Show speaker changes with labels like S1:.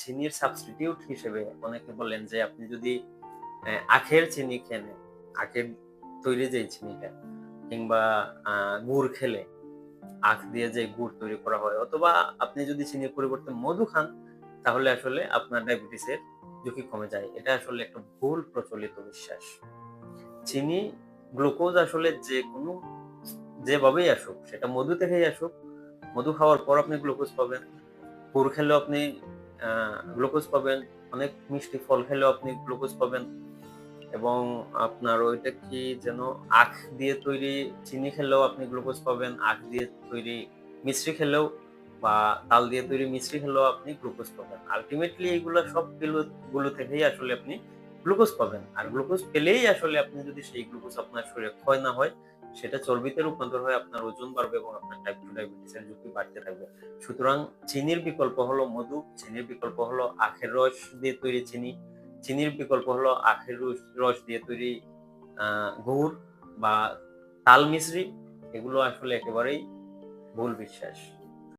S1: চিনির সাবস্টিটিউট হিসেবে। অনেকে বলেন যে আপনি যদি আখের চিনি খেলে আখের তৈরি যে চিনিটা, কিংবা গুড় খেলে, আখ দিয়ে যে গুড় তৈরি করা হয়, অথবা আপনি যদি চিনির পরিবর্তে মধু খান, তাহলে আসলে আপনার ডায়াবেটিসের ঝুঁকি কমে যায়। এটা আসলে একটা ভুল প্রচলিত বিশ্বাস। চিনি গ্লুকোজ আসলে যে কোনো, যেভাবেই আসুক, সেটা মধু থেকেই আসুক, মধু খাওয়ার পর আপনি গ্লুকোজ পাবেন। গুড় খেলেও আপনি গ্লুকোজ পাবেন, অনেক মিষ্টি ফল খেলেও আপনি গ্লুকোজ পাবেন। এবং আপনার ওইটা কি যেন আখ দিয়ে তৈরি চিনি খেলেও আপনি গ্লুকোজ পাবেন, আখ দিয়ে তৈরি মিশ্রি খেলেও বা তাল দিয়ে তৈরি মিশ্রি খেলেও আপনি গ্লুকোজ পাবেন। আলটিমেটলি এইগুলো সবগুলো থেকেই আসলে আপনি গ্লুকোজ পাবেন। আর গ্লুকোজ পেলেই আসলে আপনি যদি সেই গ্লুকোজ আপনার শরীরে ক্ষয় না হয় সেটা চর্বিতে রূপান্তর হয়ে আপনার ওজন বাড়বে এবং আপনার টাইপ টু ডায়াবেটিসের ঝুঁকি বাড়তে থাকবে। সুতরাং চিনির বিকল্প হলো মধু, চিনির বিকল্প হলো আখের রস দিয়ে তৈরি চিনি, চিনির বিকল্প হলো আখের রস- দিয়ে তৈরি গুড় বা তাল মিশ্রি। এগুলো আসলে একেবারেই ভুল বিশ্বাস।